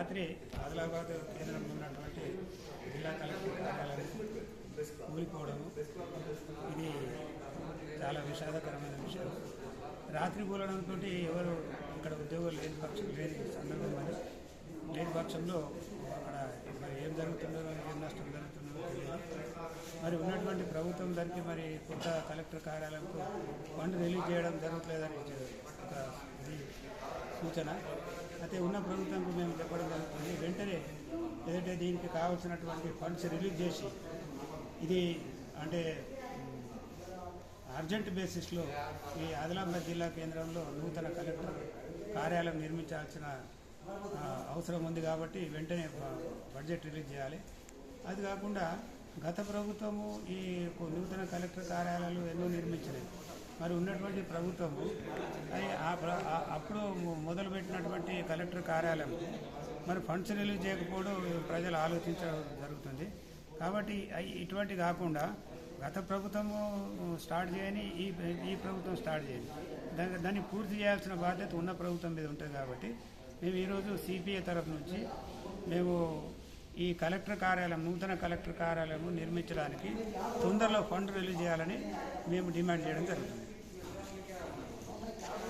రాత్రి ఆదిలాబాద్ కేంద్రంలో ఉన్నటువంటి జిల్లా కలెక్టర్ కార్యాలయం కూలిపోవడము. ఇది చాలా విషాదకరమైన విషయం. రాత్రి కూలడంతో ఎవరు ఇక్కడ ఉద్యోగులు లేని పక్షం లేని సందర్భం మరి లేని పక్షంలో అక్కడ మరి ఏం జరుగుతుందో ఏం నష్టం జరుగుతుందో తెలియదు. మరి ఉన్నటువంటి ప్రభుత్వం దానికి మరి కొత్త కలెక్టర్ కార్యాలయంకు ఫండ్ రిలీజ్ చేయడం జరగట్లేదని ఒక ఇది సూచన. అయితే ఉన్న ప్రభుత్వంకు మేము చెప్పడం జరుగుతుంది. వెంటనే ఏదైతే దీనికి కావాల్సినటువంటి ఫండ్స్ రిలీజ్ చేసి ఇది అంటే అర్జెంట్ బేసిస్లో ఈ ఆదిలాబాద్ జిల్లా కేంద్రంలో నూతన కలెక్టర్ కార్యాలయం నిర్మించాల్సిన అవసరం ఉంది కాబట్టి వెంటనే బడ్జెట్ రిలీజ్ చేయాలి. అది కాకుండా గత ప్రభుత్వము ఈ నూతన కలెక్టర్ కార్యాలయాలు ఎన్నో నిర్మించినాయి. మరి ఉన్నటువంటి ప్రభుత్వము అప్పుడు మొదలుపెట్టినటువంటి కలెక్టర్ కార్యాలయం. మరి ఫండ్స్ రిలీజ్ చేయకపోవడం ప్రజలు ఆలోచించడం జరుగుతుంది. కాబట్టి ఇటువంటి కాకుండా గత ప్రభుత్వము స్టార్ట్ చేయని ఈ ఈ ప్రభుత్వం స్టార్ట్ చేయని దాని దాన్ని పూర్తి చేయాల్సిన బాధ్యత ఉన్న ప్రభుత్వం మీద ఉంటుంది కాబట్టి మేము ఈరోజు సిపిఐ తరఫు నుంచి మేము ఈ కలెక్టర్ కార్యాలయం నూతన కలెక్టర్ కార్యాలయం నిర్మించడానికి తొందరలో ఫండ్ రిలీజ్ చేయాలని మేము డిమాండ్ చేయడం జరుగుతుంది.